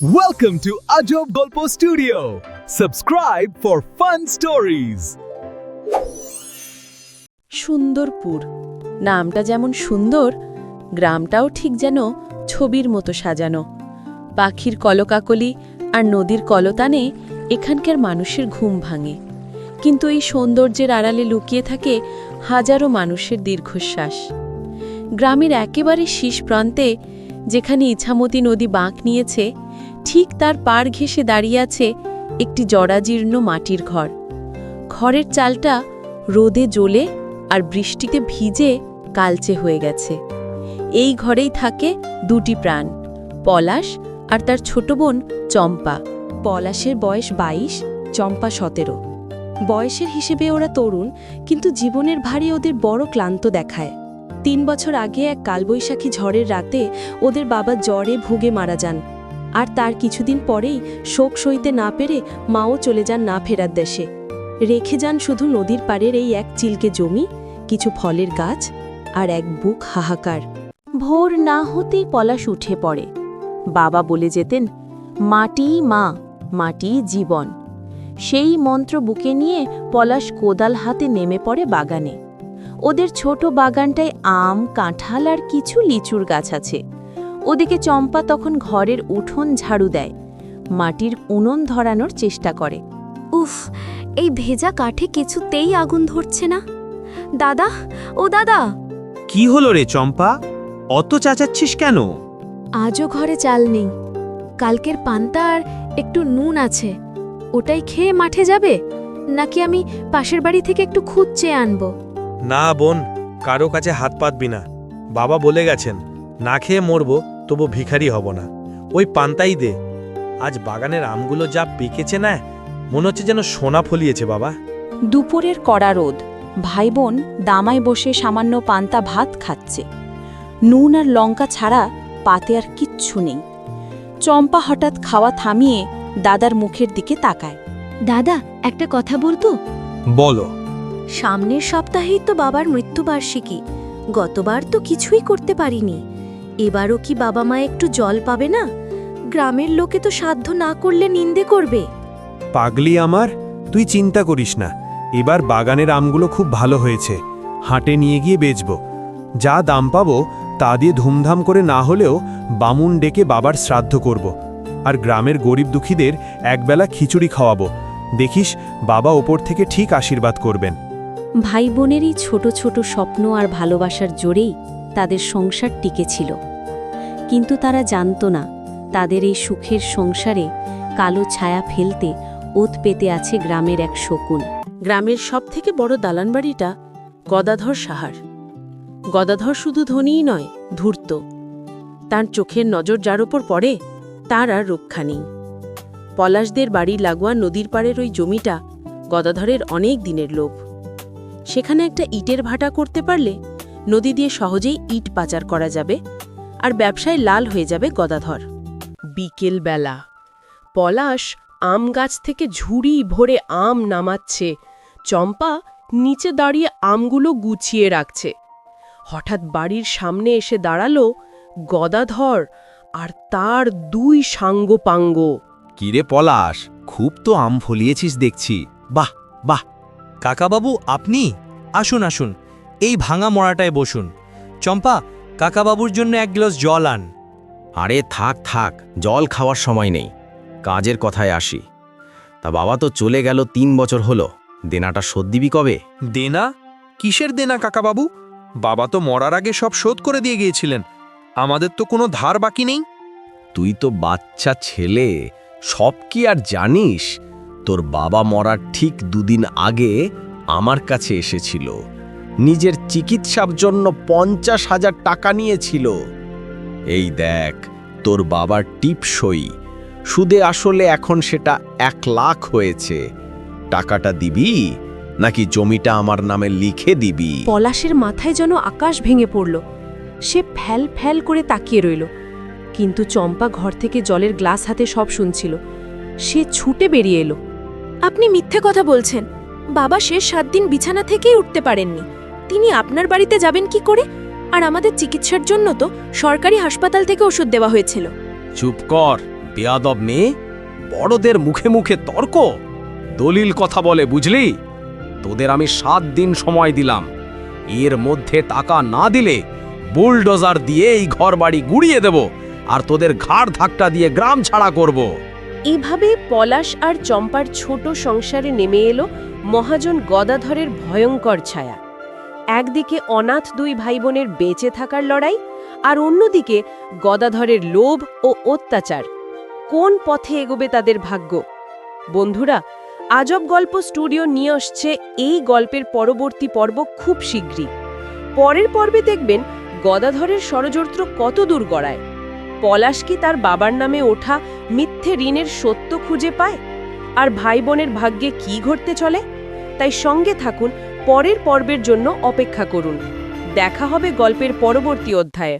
Welcome to Ajob Golpo Studio. Subscribe for fun stories. Sundarpur নামটা যেমন সুন্দর, গ্রামটাও ঠিক যেন ছবির মতো সাজানো পাখির কলকাকলি আর নদীর কলতানে এখানকার মানুষের ঘুম ভাঙে কিন্তু এই সৌন্দর্যের আড়ালে লুকিয়ে থাকে হাজারো মানুষের দীর্ঘশ্বাস গ্রামের একেবারে শীষ প্রান্তে যেখানে ইছামতি নদী বাঁক নিয়েছে ঠিক তার পাড় ঘেঁষে দাঁড়িয়ে আছে একটি জরাজীর্ণ মাটির ঘর। ঘরের চালটা রোদে জ্বলে আর বৃষ্টিতে ভিজে কালচে হয়ে গেছে। এই ঘরেই থাকে দুটি প্রাণ, পলাশ আর তার ছোট বোন চম্পা। পলাশের বয়স বাইশ, চম্পা সতেরো। বয়সের হিসেবে ওরা তরুণ, কিন্তু জীবনের ভারী ওদের বড় ক্লান্ত দেখায়। তিন বছর আগে এক কালবৈশাখী ঝড়ের রাতে ওদের বাবা জ্বরে ভুগে মারা যান। আর তার কিছুদিন পরেই শোক সইতে না পেরে মাও চলে যান না ফেরার দেশে। রেখে যান শুধু নদীর পাড়ের এই এক চিলকে জমি, কিছু ফলের গাছ আর এক বুক হাহাকার। ভোর না হতেই পলাশ উঠে পড়ে। বাবা বলে যেতেন, মাটি মা, মাটি জীবন। সেই মন্ত্র বুকে নিয়ে পলাশ কোদাল হাতে নেমে পড়ে বাগানে। ওদের ছোট বাগানটায় আম, কাঁঠাল আর কিছু লিচুর গাছ আছে। ওদিকে চম্পা তখন ঘরের উঠোন ঝাড়ু দেয় মাটির উনন ধরানোর চেষ্টা করে। উফ এই ভেজা কাঠে কিছুতেই আগুন ধরছে না। দাদা ও দাদা! কি হলো রে চম্পা? অত চাচাচ্ছিস কেন? আজও ঘরে চাল নেই। কালকের পান্তা আর একটু নুন আছে। ওটাই খেয়ে মাঠে যাবে? নাকি আমি পাশের বাড়ি থেকে একটু চেয়ে আনব? না বোন কারও কাছে হাত পাতবি না। বাবা বলে গেছেন না খেয়ে মরবো। তবু ভিখারি হব না। ওই পান্তাই দে। আজ বাগানের আমগুলো যা পেকেছে না মনে হচ্ছে যেন সোনা ফলিয়েছে বাবা। দুপুরের কড়া রোদ। ভাই বোন দামায় বসে সামান্য পান্তা ভাত খাচ্ছে। নুন আর লঙ্কা ছাড়া পাতে আর কিচ্ছু নেই। চম্পা হঠাৎ খাওয়া থামিয়ে দাদার মুখের দিকে তাকায়। দাদা একটা কথা বলতো? বলো। সামনের সপ্তাহেই তো বাবার মৃত্যুবার্ষিকী। গতবার তো কিছুই করতে পারিনি। এবারও কি বাবা মা একটু জল পাবে না? গ্রামের লোকে তো সাধ্য না করলে নিন্দে করবে। পাগলি আমার তুই চিন্তা করিস না। এবার বাগানের আমগুলো খুব ভালো হয়েছে। হাটে নিয়ে গিয়ে বেচব। যা দাম পাবো তা দিয়ে ধুমধাম করে না হলেও বামুন ডেকে বাবার শ্রাদ্ধ করব। আর গ্রামের গরিব দুঃখীদের একবেলা খিচুড়ি খাওয়াবো। দেখিস বাবা ওপর থেকে ঠিক আশীর্বাদ করবেন। ভাই বোনেরই ছোট ছোট স্বপ্ন আর ভালোবাসার জোরেই তাদের সংসার টিকেছিল কিন্তু তারা জানত না, তাদের এই সুখের সংসারে কালো ছায়া ফেলতে ওত পেতে আছে গ্রামের এক শকুন। গ্রামের সবথেকে বড় দালানবাড়িটা গদাধর সাহার। গদাধর শুধু ধনীই নয়, ধূর্ত। তার চোখের নজর যার ওপর পড়ে, তার আর রক্ষা নেই। পলাশদের বাড়ি লাগোয়া নদীর পাড়ের ওই জমিটা গদাধরের অনেক দিনের লোভ। সেখানে একটা ইটের ভাটা করতে পারলে নদী দিয়ে সহজেই ইট পাচার করা যাবে আর ব্যবসায় লাল হয়ে যাবে গদাধর। বিকেল বেলা পলাশ আম গাছ থেকে ঝুড়ি ভরে আম নামাচ্ছে। চম্পা নিচে দাঁড়িয়ে আমগুলো গুছিয়ে রাখছে। হঠাৎ বাড়ির সামনে এসে দাঁড়াল গদাধর আর তার দুই সাঙ্গপাঙ্গ। কিরে পলাশ খুব তো আম ফলিয়েছিস দেখছি। বাহ বাহ। কাকাবাবু আপনি? আসুন আসুন। এই ভাঙা মরাটায় বসুন। চম্পা কাকাবাবুর জন্য এক গ্লাস জল আন। আরে থাক থাক জল খাওয়ার সময় নেই। কাজের কথায় আসি। তা বাবা তো চলে গেল তিন বছর হলো। দেনাটা শোধ দিবি কবে? দেনা? কিসের দেনা কাকাবাবু? বাবা তো মরার আগে সব শোধ করে দিয়ে গিয়েছিলেন। আমাদের তো কোনো ধার বাকি নেই। তুই তো বাচ্চা ছেলে সব কি আর জানিস? তোর বাবা মরার ঠিক দুদিন আগে আমার কাছে এসেছিল। নিজের চিকিৎসার জন্য পঞ্চাশ হাজার টাকা নিয়েছিল। এই দেখ, তোর বাবার টিপসই। সুদে আসলে এখন সেটা এক লাখ হয়েছে। টাকাটা দিবি, নাকি জমিটা আমার নামে লিখে দিবি? পলাশের মাথায় যেন আকাশ ভেঙে পড়ল। সে ফ্যাল ফ্যাল করে তাকিয়ে রইল। কিন্তু চম্পা ঘর থেকে জলের গ্লাস হাতে সব শুনছিল। সে ছুটে বেরিয়ে এলো। আপনি মিথ্যে কথা বলছেন। বাবা শেষ সাত দিন বিছানা থেকেই উঠতে পারেননি। তিনি আপনার বাড়িতে যাবেন কি করে? আর আমাদের চিকিৎসার জন্য তো সরকারি হাসপাতাল থেকে ওষুধ দেওয়া হয়েছিল। চুপ কর বেয়াদব মেয়ে। বড়দের মুখে মুখে তর্ক। দলিল কথা বলে বুঝলি? তোদের আমি সাত দিন সময় দিলাম। এর মধ্যে টাকা না দিলে বুলডোজার দিয়ে এই ঘর বাড়ি গুড়িয়ে দেব আর তোদের ঘাড় ধাক্কা দিয়ে গ্রাম ছাড়া করব। এভাবে পলাশ আর চম্পার ছোট সংসারে নেমে এলো মহাজন গদাধরের ভয়ঙ্কর ছায়া। একদিকে অনাথ দুই ভাই বোনের বেঁচে থাকার লড়াই, আর অন্যদিকে গদাধরের লোভ ও অত্যাচার। কোন পথে এগোবে তাদের ভাগ্য? বন্ধুরা, আজব গল্প স্টুডিও নিয়ে আসছে এই গল্পের পরবর্তী পর্ব খুব শীঘ্রই। পরের পর্বে দেখবেন গদাধরের ষড়যন্ত্র কত দূর গড়ায়। পলাশ কি তার বাবার নামে ওঠা মিথ্যে ঋণের সত্য খুঁজে পায়? আর ভাই বোনের ভাগ্যে কি ঘটতে চলে? তাই সঙ্গে থাকুন পরের পর্বের জন্য অপেক্ষা করুন। দেখা হবে গল্পের পরবর্তী অধ্যায়ে।